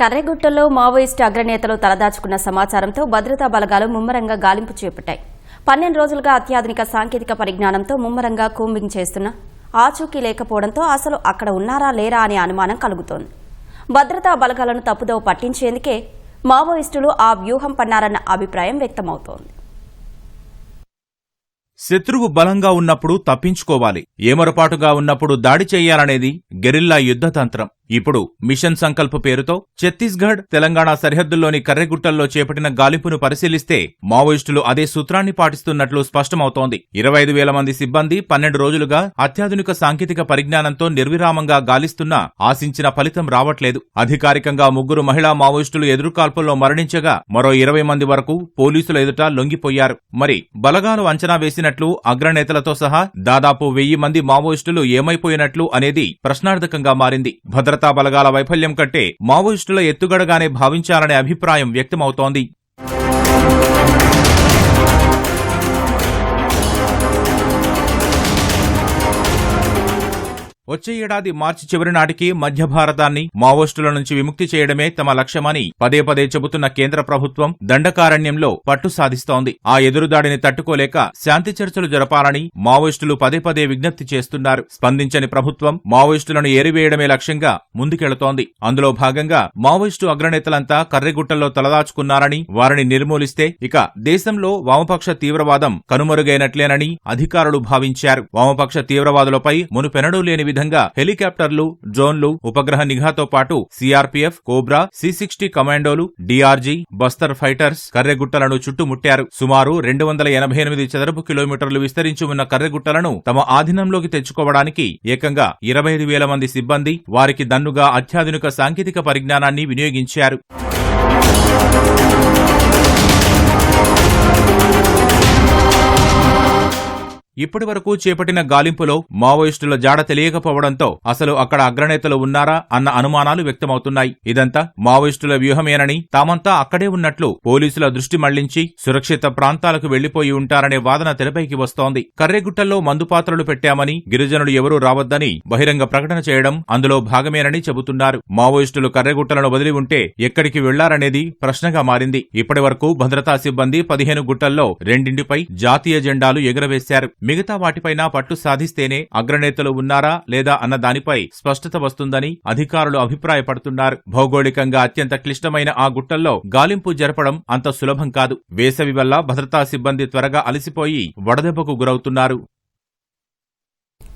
కర్రెగుట్టలో Maoist అగ్రనేతలు తలదాచుకున్న సమాచారంతో భద్రతా బలగాలు ముమ్మరంగా గాలింపు చేపట్టాయి. పన్నెండు రోజులుగా అత్యాధునిక సాంకేతిక పరిజ్ఞానంతో ముమ్మరంగా కూంబింగ్ చేస్తున్న ఆచూకీ లేకపోవడంతో అసలు అక్కడ ఉన్నారా లేరా అనే అనుమానం కలుగుతోంది. భద్రతా బలగాలను తప్పుదోవ పట్టించేందుకే మావోయిస్టులు ఆ వ్యూహం పన్నారన్న అభిప్రాయం వ్యక్తమవుతోంది. శత్రువు బలంగా ఉన్నప్పుడు తప్పించుకోవాలి. ఏమరపాటుగా ఉన్నప్పుడు దాడి చేయాలనేది గెరిల్లా యుద్ధతంత్రం. ఇప్పుడు మిషన్ సంకల్ప పేరుతో ఛత్తీస్గఢ్ తెలంగాణ సరిహద్దుల్లోని కర్రెగుట్టల్లో చేపట్టిన గాలింపును పరిశీలిస్తే మావోయిస్టులు అదే సూత్రాన్ని పాటిస్తున్నట్లు స్పష్టమవుతోంది. ఇరవై ఐదు వేల మంది సిబ్బంది పన్నెండు రోజులుగా అత్యాధునిక సాంకేతిక పరిజ్ఞానంతో నిర్విరామంగా గాలిస్తున్నా ఆశించిన ఫలితం రావట్లేదు. అధికారికంగా ముగ్గురు మహిళా మావోయిస్టులు ఎదురుకాల్పుల్లో మరణించగా మరో ఇరవై మంది వరకు పోలీసుల ఎదుట లొంగిపోయారు. మరి బలగాలు అంచనా వేసినట్లు అగ్రనేతలతో సహా దాదాపు వెయ్యి మంది మావోయిస్టులు ఏమైపోయినట్లు అనేది ప్రశ్నార్థకంగా మారింది. భద్ర బలగాల వైఫల్యం కంటే మావోయిస్టుల ఎత్తుగడగానే భావించాలనే అభిప్రాయం వ్యక్తమవుతోంది. వచ్చే ఏడాది మార్చి చివరి నాటికి మధ్య భారతాన్ని మావోయిస్టుల నుంచి విముక్తి చేయడమే తమ లక్ష్యమని పదే పదే చెబుతున్న కేంద్ర ప్రభుత్వం దండకారణ్యంలో పట్టు సాధిస్తోంది. ఆ ఎదురుదాడిని తట్టుకోలేక శాంతి చర్చలు జరపాలని మావోయిస్టులు పదే పదే విజ్ఞప్తి చేస్తున్నారు. స్పందించని ప్రభుత్వం మావోయిస్టులను ఏరివేయడమే లక్ష్యంగా ముందుకెళుతోంది. అందులో భాగంగా మావోయిస్టు అగ్రనేతలంతా కర్రెగుట్టల్లో తలదాచుకున్నారని వారిని నిర్మూలిస్తే ఇక దేశంలో వామపక్ష తీవ్రవాదం కనుమరుగైనట్లేనని అధికారులు భావించారు. వామపక్ష తీవ్రవాదులపై మునుపెనడూ లేని విధంగా హెలికాప్టర్లు డ్రోన్లు ఉపగ్రహ నిఘాతో పాటు సిఆర్పీఎఫ్ కోబ్రా సి సిక్స్టీ కమాండోలు డిఆర్జీ బస్తర్ ఫైటర్స్ కర్రెగుట్టలను చుట్టుముట్టారు. సుమారు రెండు వందల ఎనభై ఎనిమిది చదరపు కిలోమీటర్లు విస్తరించి ఉన్న కర్రెగుట్టలను తమ ఆధీనంలోకి తెచ్చుకోవడానికి ఏకంగా ఇరవై ఐదు వేల మంది సిబ్బంది వారికి దన్నుగా అత్యాధునిక సాంకేతిక పరిజ్ఞానాన్ని వినియోగించారు. ఇప్పటి వరకు చేపట్టిన గాలింపులో మావోయిస్టుల జాడ తెలియకపోవడంతో అసలు అక్కడ అగ్రనేతలు ఉన్నారా అన్న అనుమానాలు వ్యక్తమవుతున్నాయి. ఇదంతా మావోయిస్టుల వ్యూహమేనని తామంతా అక్కడే ఉన్నట్లు పోలీసుల దృష్టి మళ్ళించి సురక్షిత ప్రాంతాలకు వెళ్ళిపోయి ఉంటారనే వాదన తెరపైకి వస్తోంది. కర్రెగుట్టల్లో మందుపాత్రలు పెట్టామని గిరిజనులు ఎవరూ రావద్దని బహిరంగ ప్రకటన చేయడం అందులో భాగమేనని చెబుతున్నారు. మావోయిస్టులు కర్రెగుట్టలను వదిలి ఉంటే ఎక్కడికి వెళ్ళారనేది ప్రశ్నగా మారింది. ఇప్పటి వరకు భద్రతా సిబ్బంది పదిహేను గుట్టల్లో రెండింటిపై జాతీయ జెండాలు ఎగురవేశారు. మిగతా వాటిపైన పట్టు సాధిస్తేనే అగ్రనేతలు ఉన్నారా లేదా అన్న దానిపై స్పష్టత వస్తుందని అధికారులు అభిప్రాయపడుతున్నారు. భౌగోళికంగా అత్యంత క్లిష్టమైన ఆ గుట్టల్లో గాలింపు జరపడం అంత సులభం కాదు. వేసవి వల్ల భద్రతా సిబ్బంది త్వరగా అలసిపోయి వడదెబ్బకు గురవుతున్నారు.